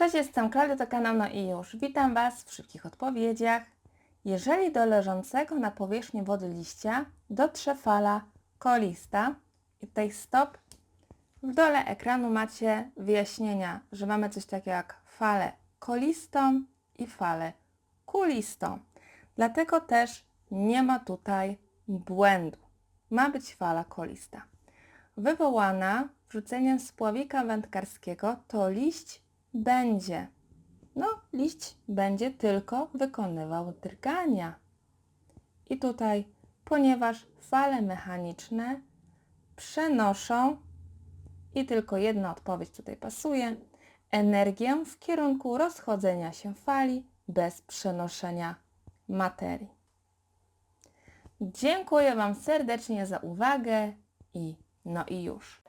Cześć, jestem Klaudia, to kanał No i już. Witam Was w szybkich odpowiedziach. Jeżeli do leżącego na powierzchni wody liścia dotrze fala kolista i tutaj stop, w dole ekranu macie wyjaśnienia, że mamy coś takiego jak falę kolistą i falę kulistą. Dlatego też nie ma tutaj błędu. Ma być fala kolista. Wywołana wrzuceniem spławika wędkarskiego to liść będzie. No, liść będzie tylko wykonywał drgania. I tutaj, ponieważ fale mechaniczne przenoszą, i tylko jedna odpowiedź tutaj pasuje, energię w kierunku rozchodzenia się fali bez przenoszenia materii. Dziękuję Wam serdecznie za uwagę i no i już.